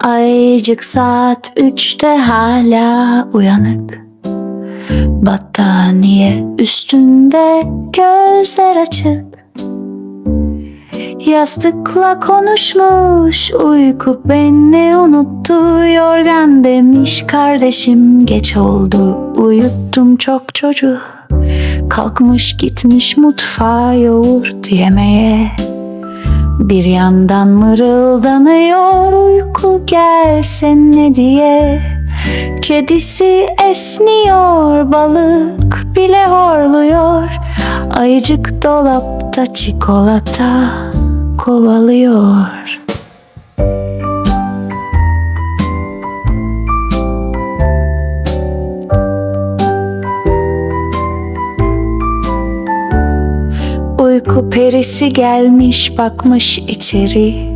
Ayıcık saat üçte hala uyanık. Battaniye üstünde gözler açık. Yastıkla konuşmuş uyku beni unuttu. Yorgan demiş kardeşim geç oldu. Uyuttum çok çocuğu. Kalkmış gitmiş mutfağa yoğurt yemeye Bir yandan mırıldanıyor uyku gelsen ne diye? Kedisi esniyor balık bile horluyor. Ayıcık dolapta çikolata kovalıyor Uyku perisi gelmiş bakmış içeri.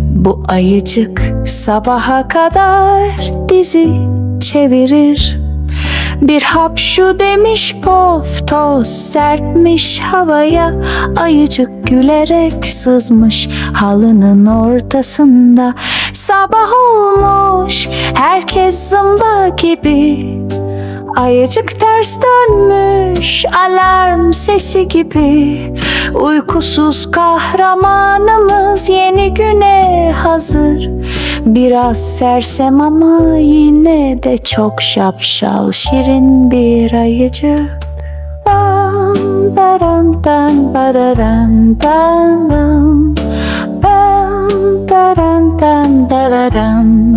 Bu ayıcık sabaha kadar dizi çevirir. Bir hapşu demiş pof toz serpmiş havaya. Ayıcık gülerek sızmış halının ortasında. Sabah olmuş herkes zımba gibi Ayıcık ters dönmüş alarm sesi gibi Uykusuz kahramanımız yeni güne hazır Biraz sersem ama yine de çok şapşal Şirin bir ayıcık Bam, baram, dam, bararam, bam, bam. Bam, baram, dam, bararam.